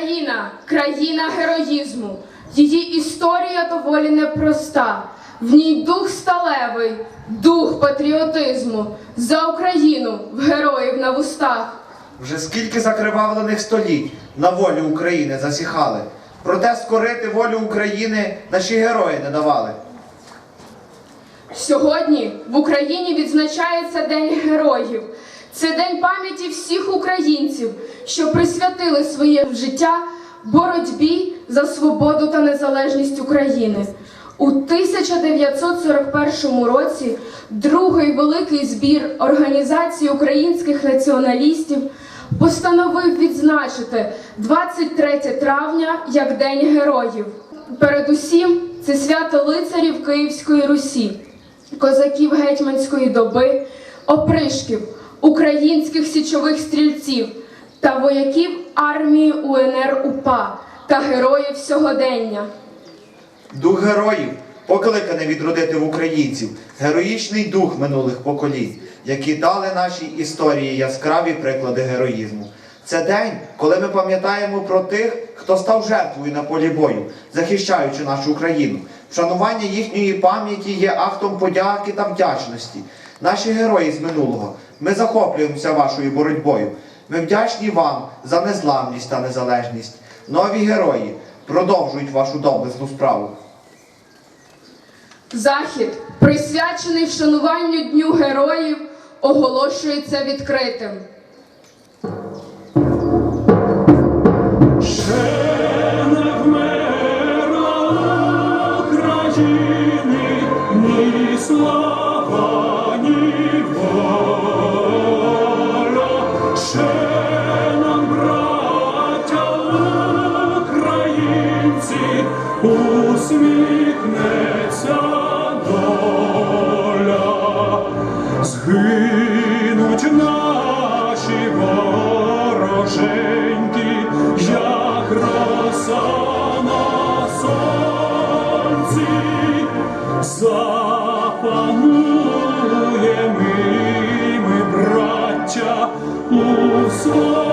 Україна країна героїзму. Її історія доволі непроста. В ній дух сталевий, дух патріотизму. За Україну в героїв на вустах. Вже скільки закривавлених століть на волю України засіхали. Проте скорити волю України наші герої не давали. Сьогодні в Україні відзначається День героїв. Це день пам'яті всіх українців, що присвятили своє життя боротьбі за свободу та незалежність України. У 1941 році другий великий збір Організації українських націоналістів постановив відзначити 23 травня як День героїв. Передусім, це свято лицарів Київської Русі козаків гетьманської доби, опришків, українських січових стрільців та вояків армії УНР УПА та героїв сьогодення. Дух героїв покликаний відродити в українців героїчний дух минулих поколінь, які дали нашій історії яскраві приклади героїзму. Це день, коли ми пам'ятаємо про тих, хто став жертвою на полі бою, захищаючи нашу країну. Вшанування їхньої пам'яті є актом подяки та вдячності. Наші герої з минулого, ми захоплюємося вашою боротьбою. Ми вдячні вам за незламність та незалежність. Нові герої продовжують вашу доблесну справу. Захід, присвячений вшануванню Дню героїв, оголошується відкритим. Запануємо ми, браття, у своїй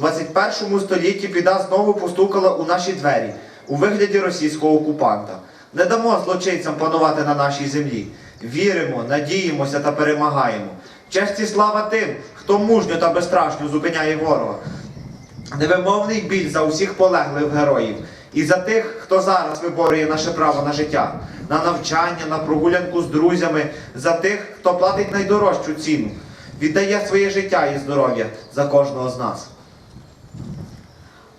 21 столітті, біда знову постукала у наші двері у вигляді російського окупанта. Не дамо злочинцям панувати на нашій землі. Віримо, надіємося та перемагаємо. Честь і слава тим, хто мужньо та безстрашно зупиняє ворога. Невимовний біль за усіх полеглих героїв і за тих, хто зараз виборює наше право на життя, на навчання, на прогулянку з друзями, за тих, хто платить найдорожчу ціну, віддає своє життя і здоров'я за кожного з нас.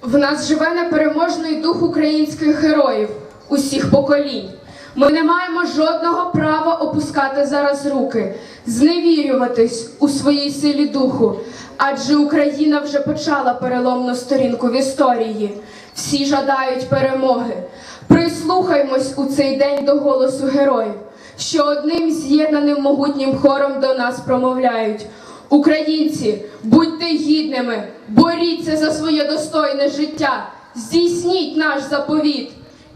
В нас живе непереможний дух українських героїв усіх поколінь. Ми не маємо жодного права опускати зараз руки, зневірюватись у своїй силі духу, адже Україна вже почала переломну сторінку в історії. Всі жадають перемоги. Прислухаймось у цей день до голосу героїв, що одним з'єднаним могутнім хором до нас промовляють. Українці, будьте гідними, боріться за своє достойне життя, здійсніть наш заповіт.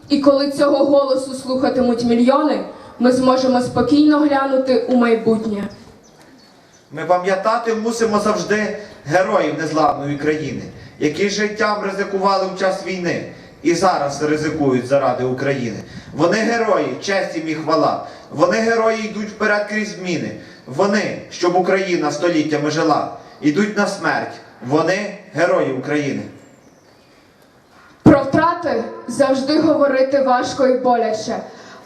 І коли цього голосу слухатимуть мільйони, ми зможемо спокійно глянути у майбутнє. Ми пам'ятати мусимо завжди героїв незламної країни, які життям ризикували в час війни і зараз ризикують заради України. Вони герої, честь їм і хвала. Вони герої йдуть вперед крізь зміни. Вони, щоб Україна століттями жила, йдуть на смерть. Вони герої України. Про втрати завжди говорити важко і боляче,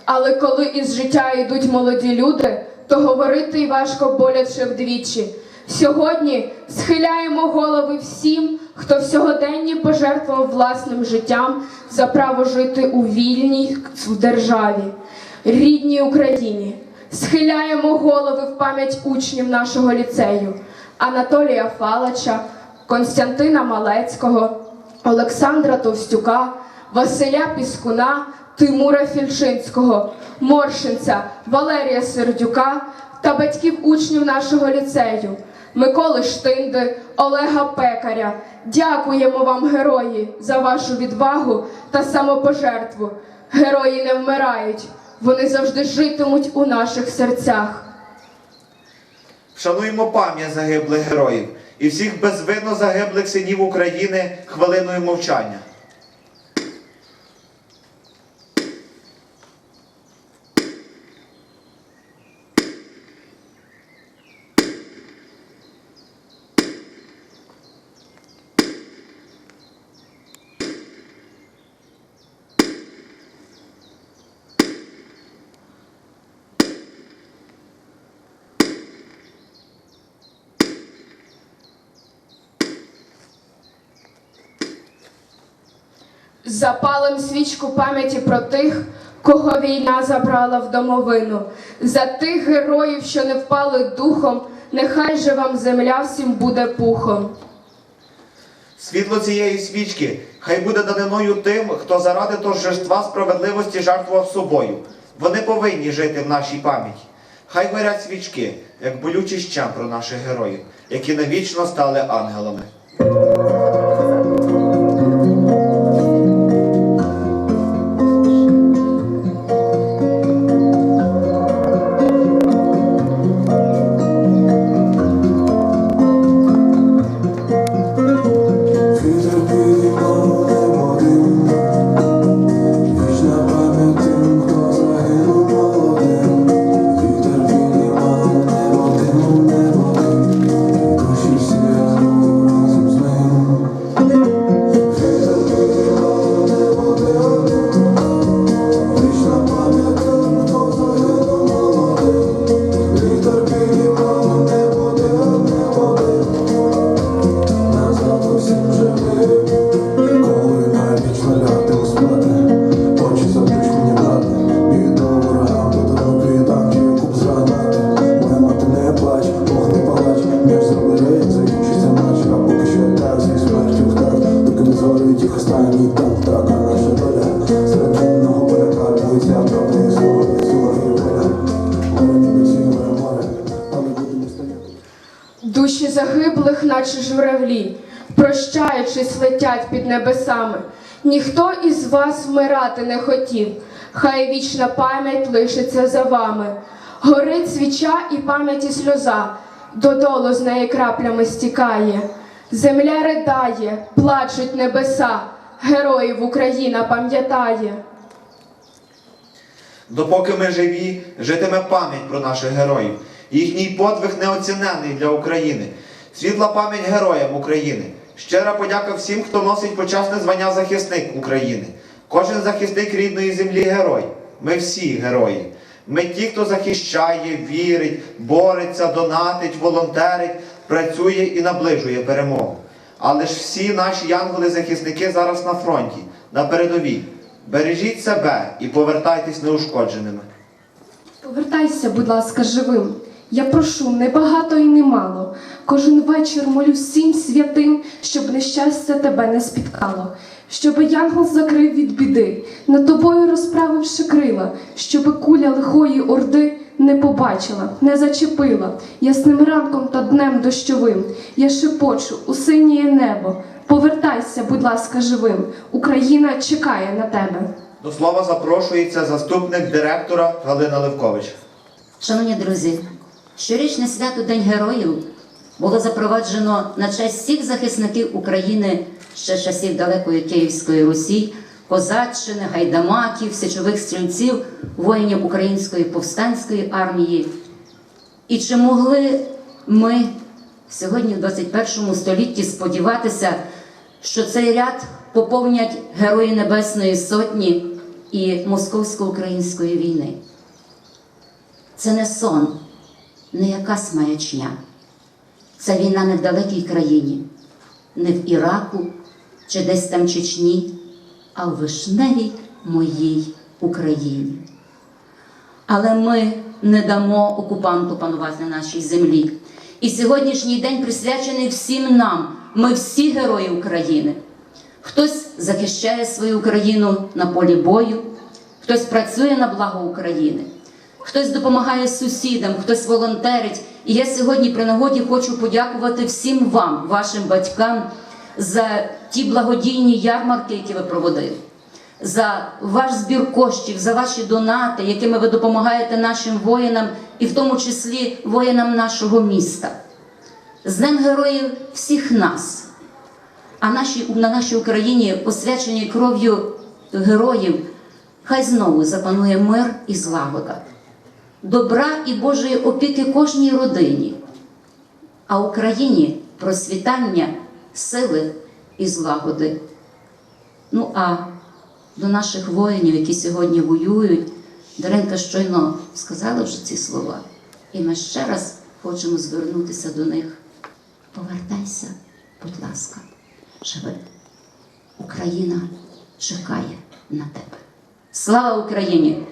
Але коли із життя йдуть молоді люди, то говорити й важко боляче вдвічі. Сьогодні схиляємо голови всім, хто сьогоденні пожертвував власним життям за право жити у вільній державі, рідній Україні. Схиляємо голови в пам'ять учнів нашого ліцею Анатолія Фалача, Константина Малецького, Олександра Товстюка, Василя Піскуна, Тимура Фільчинського, Моршинця, Валерія Сердюка та батьків учнів нашого ліцею, Миколи Штинди, Олега Пекаря. Дякуємо вам, герої, за вашу відвагу та самопожертву. Герої не вмирають, вони завжди житимуть у наших серцях. Шануємо пам'ять загиблих героїв і всіх безвинно загиблих синів України хвилиною мовчання. Запалим свічку пам'яті про тих, кого війна забрала в домовину, за тих героїв, що не впали духом, нехай же вам земля всім буде пухом. Світло цієї свічки хай буде даниною тим, хто заради торжества справедливості жертвував собою. Вони повинні жити в нашій пам'яті. Хай горять свічки, як болючий щем про наших героїв, які навічно стали ангелами. Загиблих, наче журавлі, прощаючись, летять під небесами. Ніхто із вас вмирати не хотів, хай вічна пам'ять лишиться за вами. Горить свіча і пам'яті сльоза, додолу з неї краплями стікає. Земля ридає, плачуть небеса, героїв Україна пам'ятає. Допоки ми живі, житиме пам'ять про наших героїв. Їхній подвиг неоцінений для України. Світла пам'ять героям України. Щира подяка всім, хто носить почесне звання захисник України. Кожен захисник рідної землі герой. Ми всі герої. Ми ті, хто захищає, вірить, бореться, донатить, волонтерить, працює і наближує перемогу. Але ж всі наші янголи-захисники зараз на фронті, на передовій. Бережіть себе і повертайтесь неушкодженими. Повертайся, будь ласка, живим. Я прошу не багато і не мало. Кожен вечір молю всім святим, щоб нещастя тебе не спіткало, щоб янгол закрив від біди, над тобою розправивши крила, щоб куля лихої орди не побачила, не зачепила. Ясним ранком та днем дощовим я шепочу у синє небо. Повертайся, будь ласка, живим. Україна чекає на тебе. До слова запрошується заступник директора Галина Левкович. Шановні друзі, щорічне свято День Героїв було запроваджено на честь всіх захисників України ще часів далекої Київської Русі, козаччини, гайдамаків, січових стрільців, воїнів Української повстанської армії. І чи могли ми сьогодні, в 21 столітті, сподіватися, що цей ряд поповнять Герої Небесної Сотні, і московсько-української війни. Це не сон, не якась маячня. Це війна не в далекій країні, не в Іраку чи десь там Чечні, а в вишневій моїй Україні. Але ми не дамо окупанту панувати на нашій землі. І сьогоднішній день присвячений всім нам. Ми всі герої України. Хтось захищає свою Україну на полі бою, хтось працює на благо України, хтось допомагає сусідам, хтось волонтерить. І я сьогодні при нагоді хочу подякувати всім вам, вашим батькам, за ті благодійні ярмарки, які ви проводили за ваш збір коштів, за ваші донати, якими ви допомагаєте нашим воїнам, і в тому числі воїнам нашого міста. З Днем Героїв всіх нас. А наші, на нашій Україні, освяченій кров'ю героїв, хай знову запанує мир і злагода, добра і Божої опіки кожній родині, а Україні просвітання, сили і злагоди. Ну а до наших воїнів, які сьогодні воюють, Даренка щойно сказала вже ці слова. І ми ще раз хочемо звернутися до них. Повертайся, будь ласка, живи. Україна чекає на тебе. Слава Україні!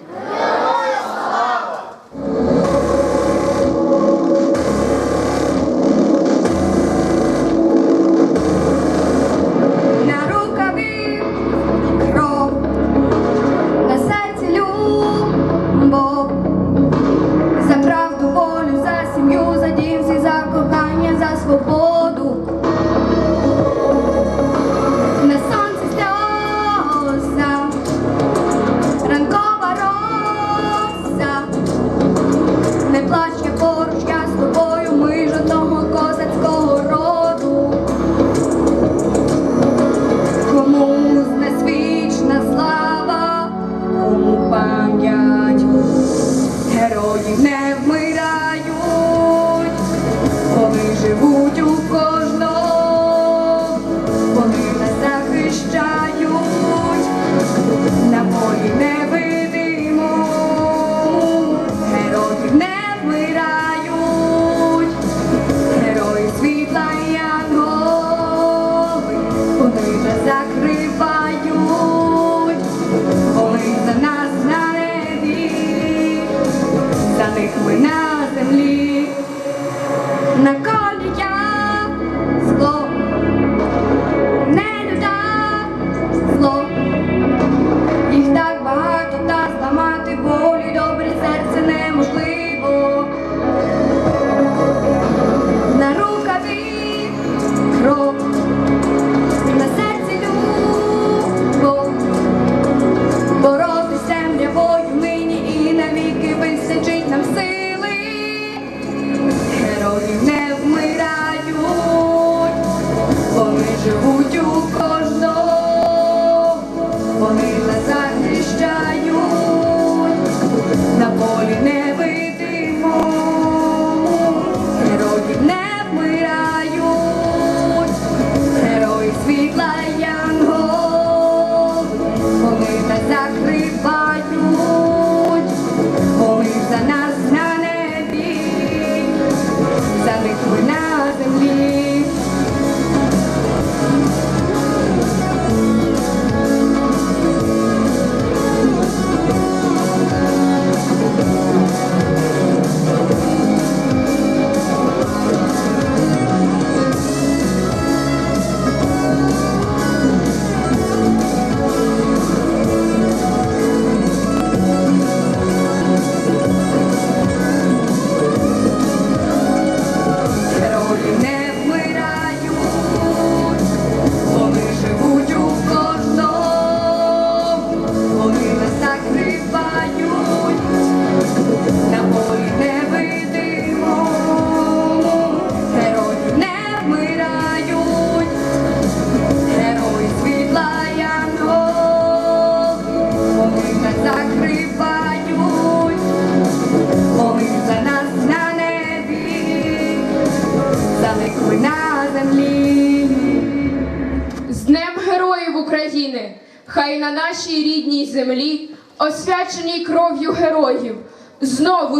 можливо.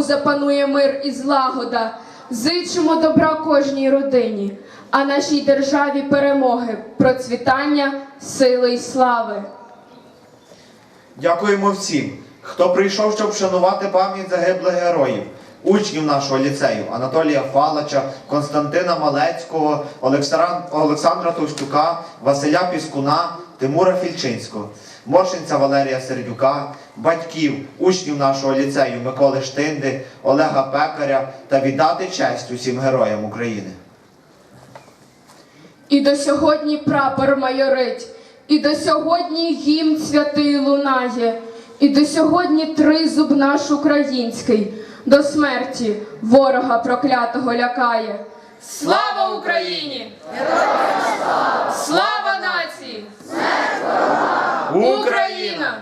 Запанує мир і злагода. Зичимо добра кожній родині, а нашій державі перемоги, процвітання, сили й слави. Дякуємо всім, хто прийшов, щоб вшанувати пам'ять загиблих героїв, учнів нашого ліцею Анатолія Фалача, Константина Малецького, Олександра Товстюка, Василя Піскуна, Тимура Фільчинського, Моршинця Валерія Сердюка, батьків, учнів нашого ліцею Миколи Штинди, Олега Пекаря та віддати честь усім героям України. І до сьогодні прапор майорить, і до сьогодні гімн святий лунає, і до сьогодні тризуб наш український до смерті ворога проклятого лякає. Слава Україні! Слава нації! Україна!